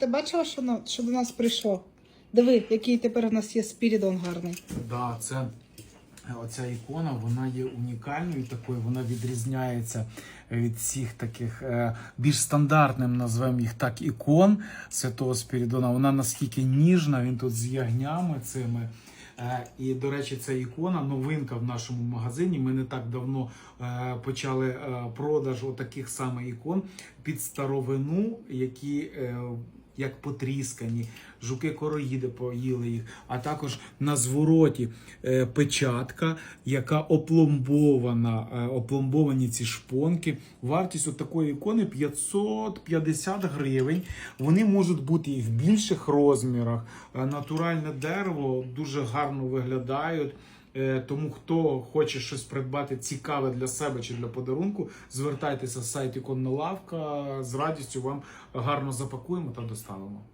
Ти бачила, що, на- що до нас прийшло? Диви, який тепер у нас є спірідон гарний. Да, це е, оця ікона, вона є унікальною такою, вона відрізняється від всіх таких е, більш стандартним, назвемо їх так, ікон Святого Спірідона. Вона наскільки ніжна, він тут з ягнями цими. Е, І, до речі, ця ікона новинка в нашому магазині. Ми не так давно е, почали е, продаж таких саме ікон під старовину, які е, як потріскані, жуки короїди поїли їх, а також на звороті е, печатка, яка опломбована, е, опломбовані ці шпонки. Вартість от такої ікони 550 гривень. Вони можуть бути і в більших розмірах. Е, Натуральне дерево дуже гарно виглядають. Е, Тому хто хоче щось придбати цікаве для себе чи для подарунку, звертайтеся в сайт Іконна лавка. З радістю вам гарно запакуємо та доставимо.